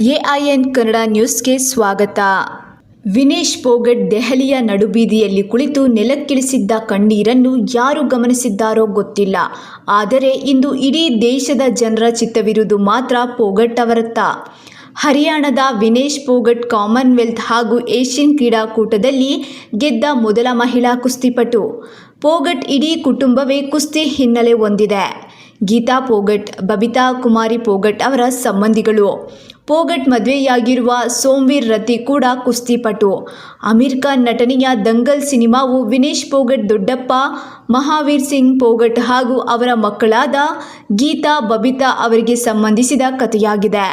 AIN Kannada ನ್ಯೂಸ್ಗೆ ಸ್ವಾಗತ. ವಿನೇಶ್ ಪೋಗಟ್ ದೆಹಲಿಯ ನಡುಬೀದಿಯಲ್ಲಿ ಕುಳಿತು ನೆಲಕ್ಕಿಳಿಸಿದ್ದ ಕಣ್ಣೀರನ್ನು ಯಾರು ಗಮನಿಸಿದ್ದಾರೋ ಗೊತ್ತಿಲ್ಲ. ಆದರೆ ಇಂದು ಇಡೀ ದೇಶದ ಜನರ ಚಿತ್ತವಿರುವುದು ಮಾತ್ರ ಪೋಗಟ್ ಅವರತ್ತ. ಹರಿಯಾಣದ ವಿನೇಶ್ ಪೋಗಟ್ ಕಾಮನ್ವೆಲ್ತ್ ಹಾಗೂ ಏಷ್ಯನ್ ಕ್ರೀಡಾಕೂಟದಲ್ಲಿ ಗೆದ್ದ ಮೊದಲ ಮಹಿಳಾ ಕುಸ್ತಿಪಟು. ಪೋಗಟ್ ಇಡೀ ಕುಟುಂಬವೇ ಕುಸ್ತಿ ಹಿನ್ನೆಲೆ ಹೊಂದಿದೆ. ಗೀತಾ ಪೋಗಟ್, ಬಬಿತಾ ಕುಮಾರಿ ಪೋಗಟ್ ಅವರ ಸಂಬಂಧಿಗಳು. ಪೋಗಟ್ ಮದುವೆಯಾಗಿರುವ ಸೋಮ್ವೀರ್ ರತಿ ಕೂಡ ಕುಸ್ತಿಪಟು. ಅಮೀರ್ ಖಾನ್ ನಟನೆಯ ದಂಗಲ್ ಸಿನಿಮಾವು ವಿನೇಶ್ ಪೋಗಟ್, ದೊಡ್ಡಪ್ಪ, ಮಹಾವೀರ್ ಸಿಂಗ್ ಪೋಗಟ್ ಹಾಗೂ ಅವರ ಮಕ್ಕಳಾದ ಗೀತಾ, ಬಬಿತಾ ಅವರಿಗೆ ಸಂಬಂಧಿಸಿದ ಕಥೆಯಾಗಿದೆ.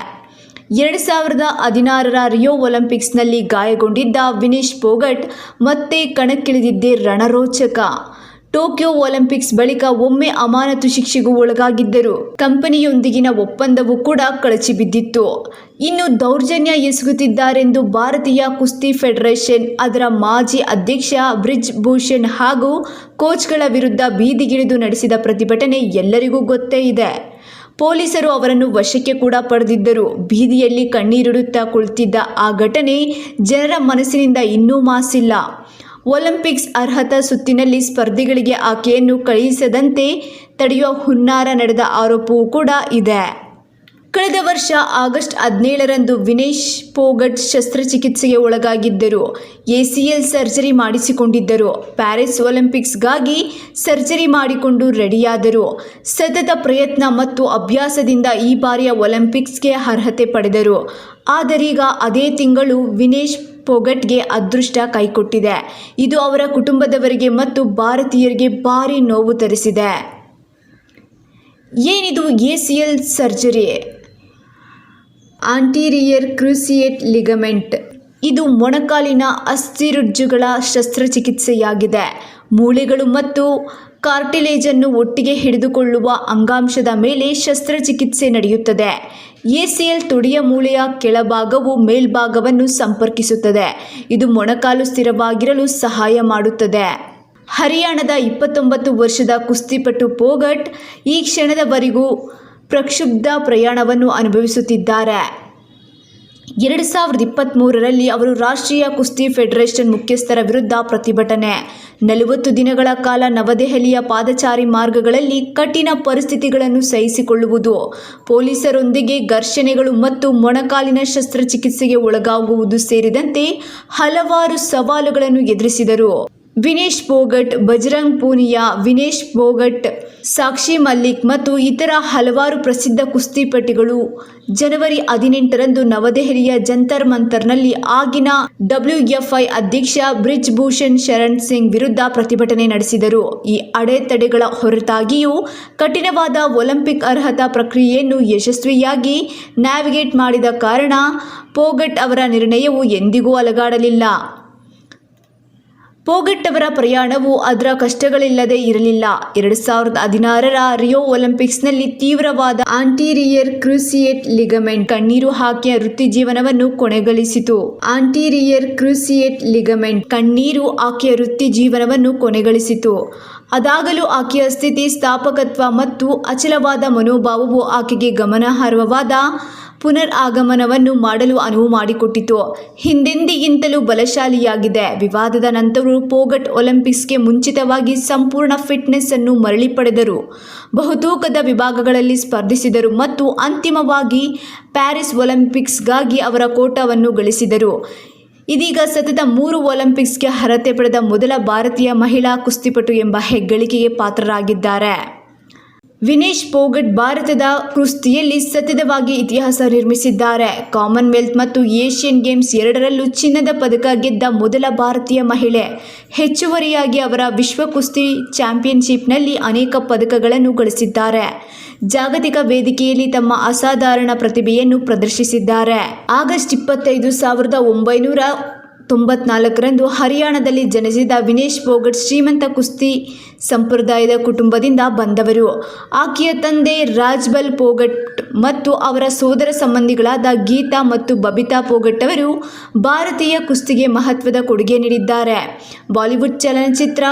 ಎರಡು ಸಾವಿರದ ಹದಿನಾರರ ರಿಯೋ ಒಲಿಂಪಿಕ್ಸ್ನಲ್ಲಿ ಗಾಯಗೊಂಡಿದ್ದ ವಿನೇಶ್ ಪೋಗಟ್ ಮತ್ತೆ ಕಣಕ್ಕಿಳಿದಿದ್ದೇ ರಣರೋಚಕ. ಟೋಕಿಯೋ ಒಲಿಂಪಿಕ್ಸ್ ಬಳಿಕ ಒಮ್ಮೆ ಅಮಾನತು ಶಿಕ್ಷೆಗೂ ಒಳಗಾಗಿದ್ದರು. ಕಂಪನಿಯೊಂದಿಗಿನ ಒಪ್ಪಂದವೂ ಕೂಡ ಕಳಚಿ ಬಿದ್ದಿತ್ತು. ಇನ್ನು ದೌರ್ಜನ್ಯ ಎಸಗುತ್ತಿದ್ದಾರೆಂದು ಭಾರತೀಯ ಕುಸ್ತಿ ಫೆಡರೇಷನ್ ಅದರ ಮಾಜಿ ಅಧ್ಯಕ್ಷ ಬ್ರಿಜ್ ಭೂಷಣ್ ಹಾಗೂ ಕೋಚ್ಗಳ ವಿರುದ್ಧ ಬೀದಿಗಿಳಿದು ನಡೆಸಿದ ಪ್ರತಿಭಟನೆ ಎಲ್ಲರಿಗೂ ಗೊತ್ತೇ ಇದೆ. ಪೊಲೀಸರು ಅವರನ್ನು ವಶಕ್ಕೆ ಕೂಡ ಪಡೆದಿದ್ದರು. ಬೀದಿಯಲ್ಲಿ ಕಣ್ಣೀರಿಡುತ್ತಾ ಕುಳಿತಿದ್ದ ಆ ಘಟನೆ ಜನರ ಮನಸ್ಸಿನಿಂದ ಇನ್ನೂ ಮಾಸಿಲ್ಲ. ಒಲಿಂಪಿಕ್ಸ್ ಅರ್ಹತಾ ಸುತ್ತಿನಲ್ಲಿ ಸ್ಪರ್ಧಿಗಳಿಗೆ ಆಕೆಯನ್ನು ಕಳುಹಿಸದಂತೆ ತಡೆಯುವ ಹುನ್ನಾರ ನಡೆದ ಆರೋಪವೂ ಕೂಡ ಇದೆ. ಕಳೆದ ವರ್ಷ ಆಗಸ್ಟ್ ಹದಿನೇಳರಂದು ವಿನೇಶ್ ಪೋಗಟ್ ಶಸ್ತ್ರಚಿಕಿತ್ಸೆಗೆ ಒಳಗಾಗಿದ್ದರು. ಎಸಿಎಲ್ ಸರ್ಜರಿ ಮಾಡಿಸಿಕೊಂಡಿದ್ದರು. ಪ್ಯಾರಿಸ್ ಒಲಿಂಪಿಕ್ಸ್ಗಾಗಿ ಸರ್ಜರಿ ಮಾಡಿಕೊಂಡು ರೆಡಿಯಾದರು. ಸತತ ಪ್ರಯತ್ನ ಮತ್ತು ಅಭ್ಯಾಸದಿಂದ ಈ ಬಾರಿಯ ಒಲಿಂಪಿಕ್ಸ್ಗೆ ಅರ್ಹತೆ ಪಡೆದರು. ಆದರೀಗ ಅದೇ ತಿಂಗಳು ವಿನೇಶ್ ಪೋಗಟ್ಗೆ ಅದೃಷ್ಟ ಕೈಕೊಟ್ಟಿದೆ. ಇದು ಅವರ ಕುಟುಂಬದವರಿಗೆ ಮತ್ತು ಭಾರತೀಯರಿಗೆ ಭಾರಿ ನೋವು ತರಿಸಿದೆ. ಏನಿದು A C L surgery? Anterior cruciate ligament. ಇದು ಮೊಣಕಾಲಿನ ಅಸ್ಥಿರುಜ್ಜುಗಳ ಶಸ್ತ್ರಚಿಕಿತ್ಸೆಯಾಗಿದೆ. ಮೂಳೆಗಳು ಮತ್ತು ಕಾರ್ಟಿಲೇಜನ್ನು ಒಟ್ಟಿಗೆ ಹಿಡಿದುಕೊಳ್ಳುವ ಅಂಗಾಂಶದ ಮೇಲೆ ಶಸ್ತ್ರಚಿಕಿತ್ಸೆ ನಡೆಯುತ್ತದೆ. ಎಸಿಎಲ್ ತುಡಿಯ ಮೂಳೆಯ ಕೆಳಭಾಗವು ಮೇಲ್ಭಾಗವನ್ನು ಸಂಪರ್ಕಿಸುತ್ತದೆ. ಇದು ಮೊಣಕಾಲು ಸ್ಥಿರವಾಗಿರಲು ಸಹಾಯ ಮಾಡುತ್ತದೆ. ಹರಿಯಾಣದ ಇಪ್ಪತ್ತೊಂಬತ್ತು ವರ್ಷದ ಕುಸ್ತಿಪಟು ಪೋಗಟ್ ಈ ಕ್ಷಣದವರೆಗೂ ಪ್ರಕ್ಷುಬ್ಧ ಪ್ರಯಾಣವನ್ನು ಅನುಭವಿಸುತ್ತಿದ್ದಾರೆ. ಎರಡು ಸಾವಿರದ ಇಪ್ಪತ್ತ್ಮೂರರಲ್ಲಿ ಅವರು ರಾಷ್ಟ್ರೀಯ ಕುಸ್ತಿ ಫೆಡರೇಷನ್ ಮುಖ್ಯಸ್ಥರ ವಿರುದ್ಧ ಪ್ರತಿಭಟನೆ. ನಲವತ್ತು ದಿನಗಳ ಕಾಲ ನವದೆಹಲಿಯ ಪಾದಚಾರಿ ಮಾರ್ಗಗಳಲ್ಲಿ ಕಠಿಣ ಪರಿಸ್ಥಿತಿಗಳನ್ನು ಸಹಿಸಿಕೊಳ್ಳುವುದು, ಪೊಲೀಸರೊಂದಿಗೆ ಘರ್ಷಣೆಗಳು ಮತ್ತು ಮೊಣಕಾಲಿನ ಶಸ್ತ್ರಚಿಕಿತ್ಸೆಗೆ ಒಳಗಾಗುವುದು ಸೇರಿದಂತೆ ಹಲವಾರು ಸವಾಲುಗಳನ್ನು ಎದುರಿಸಿದರು. ವಿನೇಶ್ ಪೋಗಟ್, ಬಜರಂಗ್ ಪೂನಿಯಾ, ವಿನೇಶ್ ಪೋಗಟ್, ಸಾಕ್ಷಿ ಮಲ್ಲಿಕ್ ಮತ್ತು ಇತರ ಹಲವಾರು ಪ್ರಸಿದ್ಧ ಕುಸ್ತಿಪಟಿಗಳು ಜನವರಿ ಹದಿನೆಂಟರಂದು ನವದೆಹಲಿಯ ಜಂತರ್ ಮಂತರ್ನಲ್ಲಿ ಆಗಿನ ಡಬ್ಲ್ಯೂಎಫ್ಐ ಅಧ್ಯಕ್ಷ ಬ್ರಿಜ್ ಭೂಷಣ್ ಶರಣ್ ಸಿಂಗ್ ವಿರುದ್ಧ ಪ್ರತಿಭಟನೆ ನಡೆಸಿದರು. ಈ ಅಡೆತಡೆಗಳ ಹೊರತಾಗಿಯೂ ಕಠಿಣವಾದ ಒಲಿಂಪಿಕ್ ಅರ್ಹತಾ ಪ್ರಕ್ರಿಯೆಯನ್ನು ಯಶಸ್ವಿಯಾಗಿ ನ್ಯಾವಿಗೇಟ್ ಮಾಡಿದ ಕಾರಣ ಪೋಗಟ್ ಅವರ ನಿರ್ಣಯವು ಎಂದಿಗೂ ಅಲಗಾಡಲಿಲ್ಲ. ಪೋಗಟ್ ಅವರ ಪ್ರಯಾಣವು ಅದರ ಕಷ್ಟಗಳಿಲ್ಲದೆ ಇರಲಿಲ್ಲ. ಎರಡು ಸಾವಿರದ ಹದಿನಾರರ ರಿಯೋ ಒಲಿಂಪಿಕ್ಸ್ನಲ್ಲಿ ತೀವ್ರವಾದ ಆಂಟೀರಿಯರ್ ಕ್ರೂಸಿಯೇಟ್ ಲಿಗಮೆಂಟ್ ಕಣ್ಣೀರು ಹಾಕಿಯ ವೃತ್ತಿ ಜೀವನವನ್ನು ಕೊನೆಗಳಿಸಿತು. ಆಂಟೀರಿಯರ್ ಕ್ರೂಸಿಯೇಟ್ ಲಿಗಮೆಂಟ್ ಕಣ್ಣೀರು ಆಕೆಯ ವೃತ್ತಿ ಜೀವನವನ್ನು ಕೊನೆಗಳಿಸಿತು. ಅದಾಗಲೂ ಆಕೆಯ ಸ್ಥಿತಿ ಸ್ಥಾಪಕತ್ವ ಮತ್ತು ಅಚಲವಾದ ಮನೋಭಾವವು ಆಕೆಗೆ ಗಮನಾರ್ಹವಾದ ಪುನರ್ ಆಗಮನವನ್ನು ಮಾಡಲು ಅನುವು ಮಾಡಿಕೊಟ್ಟಿತು. ಹಿಂದೆಂದಿಗಿಂತಲೂ ಬಲಶಾಲಿಯಾಗಿದೆ. ವಿವಾದದ ನಂತರವೂ ಪೋಗಟ್ ಒಲಿಂಪಿಕ್ಸ್ಗೆ ಮುಂಚಿತವಾಗಿ ಸಂಪೂರ್ಣ ಫಿಟ್ನೆಸ್ ಅನ್ನು ಮರಳಿ ಪಡೆದರು. ಬಹುತೂಕದ ವಿಭಾಗಗಳಲ್ಲಿ ಸ್ಪರ್ಧಿಸಿದರು ಮತ್ತು ಅಂತಿಮವಾಗಿ ಪ್ಯಾರಿಸ್ ಒಲಿಂಪಿಕ್ಸ್ಗಾಗಿ ಅವರ ಕೋಟಾವನ್ನು ಗಳಿಸಿದರು. ಇದೀಗ ಸತತ ಮೂರು ಒಲಿಂಪಿಕ್ಸ್ಗೆ ಅರ್ಹತೆ ಪಡೆದ ಮೊದಲ ಭಾರತೀಯ ಮಹಿಳಾ ಕುಸ್ತಿಪಟು ಎಂಬ ಹೆಗ್ಗಳಿಕೆಗೆ ಪಾತ್ರರಾಗಿದ್ದಾರೆ. ವಿನೇಶ್ ಪೋಗಟ್ ಭಾರತದ ಕುಸ್ತಿಯಲ್ಲಿ ಸತತವಾಗಿ ಇತಿಹಾಸ ನಿರ್ಮಿಸಿದ್ದಾರೆ. ಕಾಮನ್ವೆಲ್ತ್ ಮತ್ತು ಏಷ್ಯನ್ ಗೇಮ್ಸ್ ಎರಡರಲ್ಲೂ ಚಿನ್ನದ ಪದಕ ಗೆದ್ದ ಮೊದಲ ಭಾರತೀಯ ಮಹಿಳೆ. ಹೆಚ್ಚುವರಿಯಾಗಿ ಅವರ ವಿಶ್ವ ಕುಸ್ತಿ ಚಾಂಪಿಯನ್ಶಿಪ್ನಲ್ಲಿ ಅನೇಕ ಪದಕಗಳನ್ನು ಗಳಿಸಿದ್ದಾರೆ. ಜಾಗತಿಕ ವೇದಿಕೆಯಲ್ಲಿ ತಮ್ಮ ಅಸಾಧಾರಣ ಪ್ರತಿಭೆಯನ್ನು ಪ್ರದರ್ಶಿಸಿದ್ದಾರೆ. ಆಗಸ್ಟ್ ಇಪ್ಪತ್ತೈದು ಸಾವಿರದ ಒಂಬೈನೂರ ತೊಂಬತ್ನಾಲ್ಕರಂದು ಹರಿಯಾಣದಲ್ಲಿ ಜನಿಸಿದ ವಿನೇಶ್ ಪೋಗಟ್ ಶ್ರೀಮಂತ ಕುಸ್ತಿ ಸಂಪ್ರದಾಯದ ಕುಟುಂಬದಿಂದ ಬಂದವರು. ಆಕೆಯ ತಂದೆ ರಾಜ್ಬಲ್ ಪೋಗಟ್ ಮತ್ತು ಅವರ ಸೋದರ ಸಂಬಂಧಿಗಳಾದ ಗೀತಾ ಮತ್ತು ಬಬಿತಾ ಪೋಗಟ್ ಅವರು ಭಾರತೀಯ ಕುಸ್ತಿಗೆ ಮಹತ್ವದ ಕೊಡುಗೆ ನೀಡಿದ್ದಾರೆ. ಬಾಲಿವುಡ್ ಚಲನಚಿತ್ರ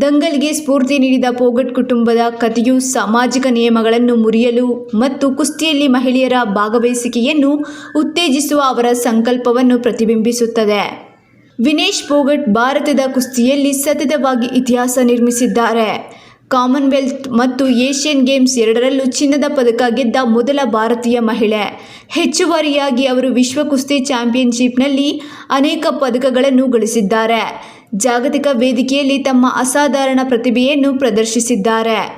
ದಂಗಲ್ಗೆ ಸ್ಫೂರ್ತಿ ನೀಡಿದ ಪೋಗಟ್ ಕುಟುಂಬದ ಕಥೆಯು ಸಾಮಾಜಿಕ ನಿಯಮಗಳನ್ನು ಮುರಿಯಲು ಮತ್ತು ಕುಸ್ತಿಯಲ್ಲಿ ಮಹಿಳೆಯರ ಭಾಗವಹಿಸಿಕೆಯನ್ನು ಉತ್ತೇಜಿಸುವ ಅವರ ಸಂಕಲ್ಪವನ್ನು ಪ್ರತಿಬಿಂಬಿಸುತ್ತದೆ. ವಿನೇಶ್ ಪೋಗಟ್ ಭಾರತದ ಕುಸ್ತಿಯಲ್ಲಿ ಸತತವಾಗಿ ಇತಿಹಾಸ ನಿರ್ಮಿಸಿದ್ದಾರೆ. ಕಾಮನ್ವೆಲ್ತ್ ಮತ್ತು ಏಷ್ಯನ್ ಗೇಮ್ಸ್ ಎರಡರಲ್ಲೂ ಚಿನ್ನದ ಪದಕ ಗೆದ್ದ ಮೊದಲ ಭಾರತೀಯ ಮಹಿಳೆ. ಹೆಚ್ಚುವರಿಯಾಗಿ ಅವರು ವಿಶ್ವ ಕುಸ್ತಿ ಚಾಂಪಿಯನ್ಶಿಪ್ನಲ್ಲಿ ಅನೇಕ ಪದಕಗಳನ್ನು ಗಳಿಸಿದ್ದಾರೆ. ಜಾಗತಿಕ ವೇದಿಕೆಯಲ್ಲಿ ತಮ್ಮ ಅಸಾಧಾರಣ ಪ್ರತಿಭೆಯನ್ನು ಪ್ರದರ್ಶಿಸಿದ್ದಾರೆ.